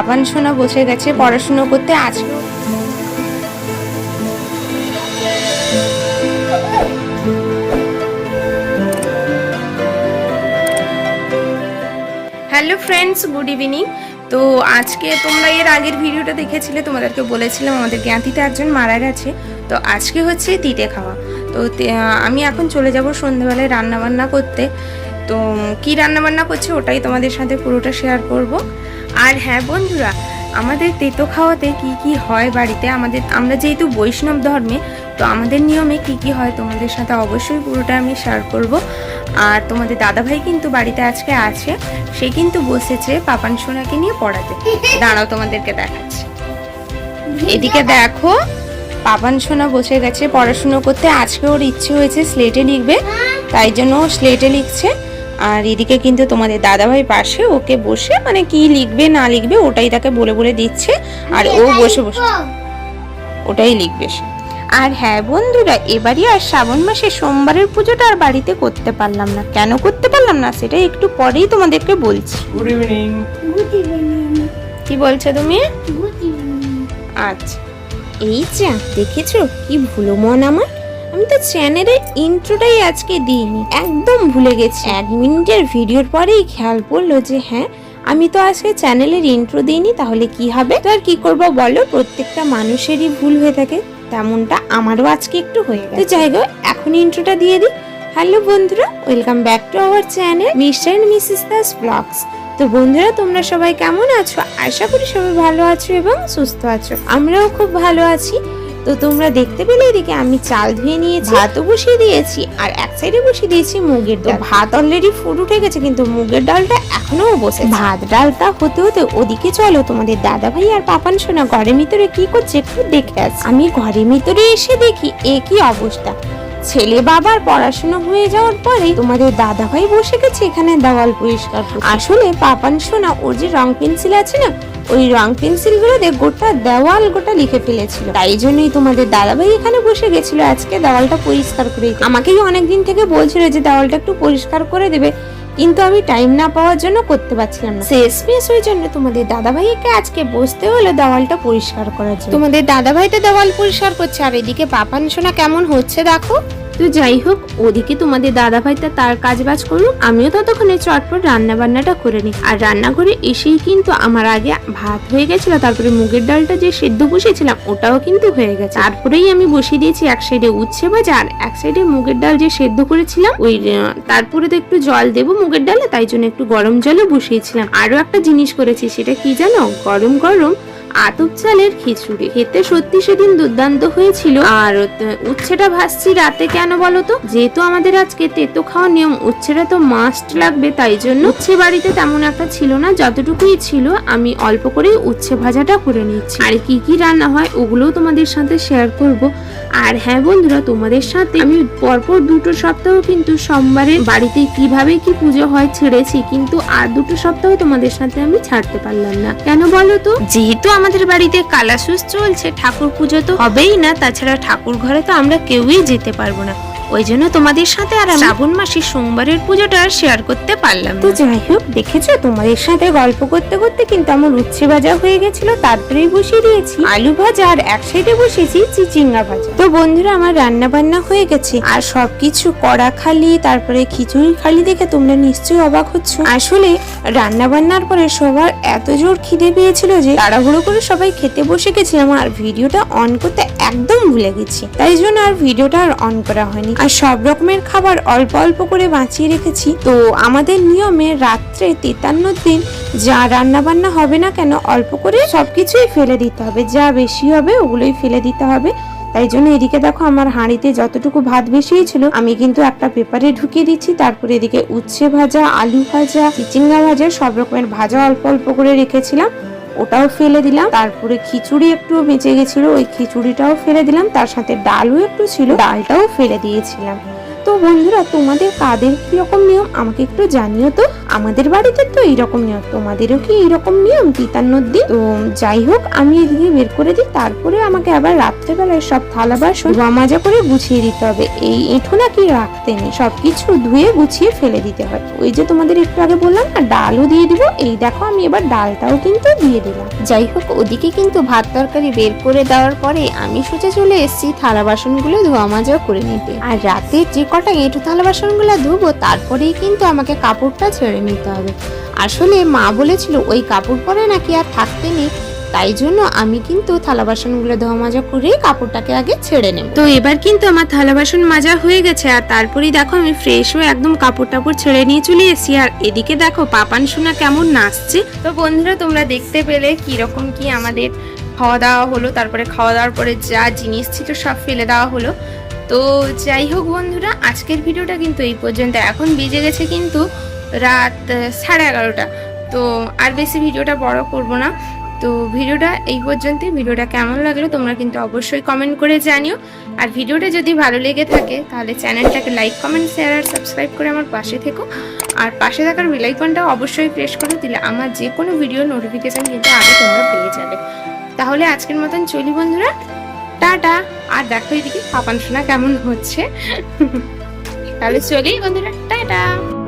পাপান সোনা বসে গেছে পড়াশুনো করতে আজকে হ্যালো ফ্রেন্ডস গুড ইভিনিং তো আজকে তোমরা এর আগের ভিডিওটা দেখেছিলে, তোমাদেরকে বলেছিলাম আমাদের জ্ঞাতিতে একজন মারা গেছে। তো আজকে হচ্ছে তিতে খাওয়া। তো আমি এখন চলে যাব সন্ধ্যেবেলায় রান্নাবান্না করতে। তো কি রান্নাবান্না করছে ওটাই তোমাদের সাথে পুরোটা শেয়ার করব। আর হ্যাঁ বন্ধুরা, আমাদের তেতো খাওয়াতে কি কি হয় বাড়িতে? আমাদের, আমরা যেহেতু বৈষ্ণব ধর্মে, তো আমাদের নিয়মে কি কি হয় তোমাদের সাথে অবশ্যই পুরোটা আমি শেয়ার করব। আর তোমাদের দাদাভাই কিন্তু বাড়িতে আজকে আছে, সে কিন্তু বসেছে পাপান সোনাকে নিয়ে পড়াতে। দাঁড়াও তোমাদেরকে দেখাচ্ছি। এদিকে দেখো, পাপান সোনা বসে গেছে পড়াশুনো করতে। আজকে ওর ইচ্ছে হয়েছে স্লেটে লিখবে, তাই জন্য স্লেটে লিখছে। আর এদিকে কিন্তু তোমাদের দাদাভাই পাশে ওকে বসে মানে কি লিখবে না লিখবে ওটাই তাকে বলে বলে দিচ্ছে। আর ও বসে বসে ওটাই লিখবে সে। আর হ্যাঁ বন্ধুরা এবারই আর শ্রাবণ মাসে সোমবারের পুজোটা আর বাড়িতে করতে পারলাম না। কেন করতে পারলাম না সেটা একটু পরেই তোমাদেরকে বলছি। গুড ইভিনিং গুড ইভিনিং কি বলছো তুমি? গুড ইভিনিং আচ্ছা। এই যা দেখেছ? কি ভুলো মন আমার? আমি তো চ্যানেলের ইন্ট্রোটাই আজকে দিইনি একদম ভুলে গেছি। এক মিনিটের ভিডিওর পরেই খেয়াল পড়ল যে হ্যাঁ আমি তো আজকে চ্যানেলের ইন্ট্রো দিইনি তাহলে কি হবে? তো আর কি করব বলো? প্রত্যেকটা মানুষেরই ভুল হয়ে থাকে তেমনটা আমারও আজকে একটু হয়ে গেছে। তো যাই হোক এখন ইন্ট্রোটা দিয়ে দিই। হ্যালো বন্ধুরা welcome back to our channel Mr and Mrs Das blogs তো বন্ধুরা তোমরা সবাই কেমন আছো? আশা করি সবাই ভালো আছো এবং সুস্থ আছো। আমরাও খুব ভালো আছি। তো তোমরা দেখতে পেলে এদিকে আমি চাল ধুয়ে নিয়েছি ভাতও বসিয়ে দিয়েছি আর এক সাইডে বসিয়ে দিয়েছি মুগের ডাল। ভাত অলরেডি ফুট উঠে গেছে কিন্তু মুগের ডালটা এখনও বসে ভাত ডালটা হতে হতে ওদিকে চলো তোমাদের দাদা ভাই আর পাপান শোনা ঘরের ভিতরে কি করছে একটু দেখে আস। আমি ঘরের ভিতরে এসে দেখি এ কি অবস্থা। ছেলে বাবার পড়াশোনা হয়ে যাওয়ার পরে তোমাদের দাদা ভাই বসে গেছে এখানে দেওয়াল পরিষ্কার। আসলে পাপান সোনা, ওর যে রং পেন্সিল আছে না, ওই রং পেন্সিলগুলো দিয়ে গোটা দেওয়াল গোটা লিখে ফেলেছিল তাই জন্যই তোমাদের দাদা ভাই এখানে বসে গেছিল আজকে দেওয়ালটা পরিষ্কার করে। আমাকেই অনেকদিন থেকে বলছিল যে দেওয়ালটা একটু পরিষ্কার করে দেবে কিন্তু আমি টাইম না পাওয়ার জন্য করতে পারছিলাম না। শেষ মেশ ওই জন্য তোমাদের দাদা ভাইকে আজকে বসতে হলো দেওয়ালটা পরিষ্কার করার জন্য। তোমাদের দাদা ভাই তো দেওয়াল পরিষ্কার করছে আর এদিকে পাপান সোনা কেমন হচ্ছে দেখো। তো যাই হোক, ওদিকে তোমাদের দাদা ভাইটা তার কাজ বাজ করুক, আমিও ততক্ষণে চটপট রান্না বান্নাটা করে নিই। আর রান্নাঘরে এসেই কিন্তু আমার আগে ভাত হয়ে গেছিল, তারপরে মুগের ডালটা যে সেদ্ধ বসেছিলাম, ওটাও কিন্তু হয়ে গেছে। তারপরেই আমি বসিয়ে দিয়েছি এক সাইডে উচ্ছে ভাজা, আর এক সাইডে মুগের ডাল যে সেদ্ধ করেছিলাম, ওই তারপরে তো একটু জল দেবো মুগের ডালে, তাই জন্য একটু গরম জলও বসিয়েছিলাম। আরও একটা জিনিস করেছি, সেটা কি জানো? গরম গরম আতপ চালের খিচুড়ি। খেতে সত্যি সেদিন দুর্দান্ত হয়েছিল। আর উচ্ছেটা ভাসছি রাতে কেন বলো তো যেহেতু আমাদের আজকে তেতো খাওয়ার নিয়ম, উচ্ছেটা তো মাস্ট লাগবে, তাই জন্য উচ্ছে বাড়িতে তেমন একটা ছিল না, যতটুকুই ছিল, আমি অল্প করেই উচ্ছে ভাজাটা করে নিচ্ছি। আর কি কি রান্না হয়, ওগুলোও তোমাদের সাথে শেয়ার করব। আর হ্যাঁ বন্ধুরা, তোমাদের সাথে আমি পরপর দুটো সপ্তাহ কিন্তু সোমবারে বাড়িতে কীভাবে কি পুজো হয় ছেড়েছি, কিন্তু আর দুটো সপ্তাহ তোমাদের সাথে আমি ছাড়তে পারলাম না। কেন বলো তো যেহেতু আমাদের বাড়িতে কালাসুস চলছে, ঠাকুর পুজো তো হবেই না, তাছাড়া ঠাকুর ঘরে তো আমরা কেউই যেতে পারব না। ওই জন্য তোমাদের সাথে আর শ্রাবণ মাসে সোমবারের পুজোটা শেয়ার করতে পারলাম তো যাই হোক দেখেছ? তোমাদের সাথে গল্প করতে করতে কিন্তু আমার উচ্ছে ভাজা হয়ে গেছিল তারপরেই বসিয়ে দিয়েছি আলু ভাজা আর এক সাইডে বসিয়েছি চিচিঙ্গা ভাজা। তো বন্ধুরা আমার রান্না বান্না হয়ে গেছে। আর সবকিছু কড়া খালি তারপরে খিচুড়ি খালি দেখে তোমরা নিশ্চয়ই অবাক হচ্ছ। আসলে রান্না বান্নার পরে সবার এত জোর খিদে পেয়েছিল যে তাড়াহুড়ো করে সবাই খেতে বসে গেছিলাম আর ভিডিওটা অন করতে একদম ভুলে গেছি। তাই জন্য আর ভিডিওটা আর অন করা হয়নি। আর সব রকমের খাবার অল্প অল্প করে বাঁচিয়ে রেখেছি। তো আমাদের নিয়মে রাত্রে তেতান্ন দিন যা রান্না বান্না হবে না কেন, অল্প করে সবকিছুই ফেলে দিতে হবে। যা বেশি হবে ওগুলোই ফেলে দিতে হবে। তাই জন্য এদিকে দেখো আমার হাঁড়িতে যতটুকু ভাত ছিল, আমি কিন্তু একটা পেপারে ঢুকিয়ে দিচ্ছি। তারপরে এদিকে উচ্ছে ভাজা, আলু ভাজা, চিচিঙ্গা ভাজা, সব রকমের ভাজা অল্প অল্প করে রেখেছিলাম। ওটাও ফেলে দিলাম। তারপরে খিচুড়ি একটু বেঁচে গেছিল, ওই খিচুড়িটাও ফেলে দিলাম। তার সাথে ডালও একটু ছিল, ডালটাও ফেলে দিয়েছিলাম। তো বন্ধুরা, তোমাদের কাদের কীরকম নিয়ম আমাকে একটু জানিও তো। আমাদের বাড়িতে তো এইরকম নিয়ম, তোমাদেরও কি এইরকম নিয়ম তিতান্নর দিন তো যাই হোক, আমি এদিকে বের করে দিই, তারপরে আমাকে আবার রাত্রেবেলায় সব থালা বাসন মাজা করে গুছিয়ে দিতে হবে। এই এঁঠো নাকি রাখতে নেই, সবকিছু ধুয়ে গুছিয়ে ফেলে দিতে হয়। ওই যে তোমাদের একটু আগে বললাম না, ডালও দিয়ে দিব, এই দেখো আমি এবার ডালটাও কিন্তু দিয়ে দিলাম। যাই হোক, ওদিকে কিন্তু ভাত তরকারি বের করে দেওয়ার পরে আমি সোজা চলে এসেছি থালা বাসনগুলো ধোয়া মাজা করে নিতে। আর রাতে যে কটা এঁঠো থালা বাসনগুলো ধুবো, তারপরেই কিন্তু আমাকে কাপড়টা ছেড়ে নিতে হবে। আসলে মা বলেছিল ওই কাপড় পরে নাকি আর থাকতে নেই। তাই জন্য আমি কিন্তু থালা বাসনগুলো ধোয়া মাজা করেই কাপড়টাকে আগে ছেড়ে নেব। তো এবার কিন্তু আমার থালা বাসন মাজা হয়ে গেছে আর তারপরেই দেখো আমি ফ্রেশ হয়ে একদম কাপড় টাপড় ছেড়ে নিয়ে চলে এসেছি। আর এদিকে দেখো পাপান সোনা কেমন নাচছে। তো বন্ধুরা তোমরা দেখতে পেলে কীরকম কি আমাদের খাওয়া দাওয়া হলো তারপরে খাওয়া দাওয়ার পরে যা জিনিস ছিল সব ফেলে দেওয়া হলো। তো যাই হোক বন্ধুরা আজকের ভিডিওটা কিন্তু এই পর্যন্ত। এখন বেজে গেছে কিন্তু রাত সাড়ে এগারোটা। তো আর বেশি ভিডিওটা বড় করব না। তো ভিডিওটা এই পর্যন্তই। ভিডিওটা কেমন লাগল তোমরা কিন্তু অবশ্যই কমেন্ট করে জানিও। আর ভিডিওটা যদি ভালো লেগে থাকে, তাহলে চ্যানেলটাকে লাইক কমেন্ট শেয়ার আর সাবস্ক্রাইব করে আমার পাশে থেকো। আর পাশে থাকার বেলাইকনটাও অবশ্যই প্রেস করে, দিলে আমার যে কোনো ভিডিও নোটিফিকেশন কিন্তু আগে তোমরা পেয়ে যাবে। তাহলে আজকের মতন চলি বন্ধুরা। টাটা। আর দেখো এদিকে পাপান শোনা কেমন হচ্ছে। তাহলে চলি বন্ধুরা। টাটা।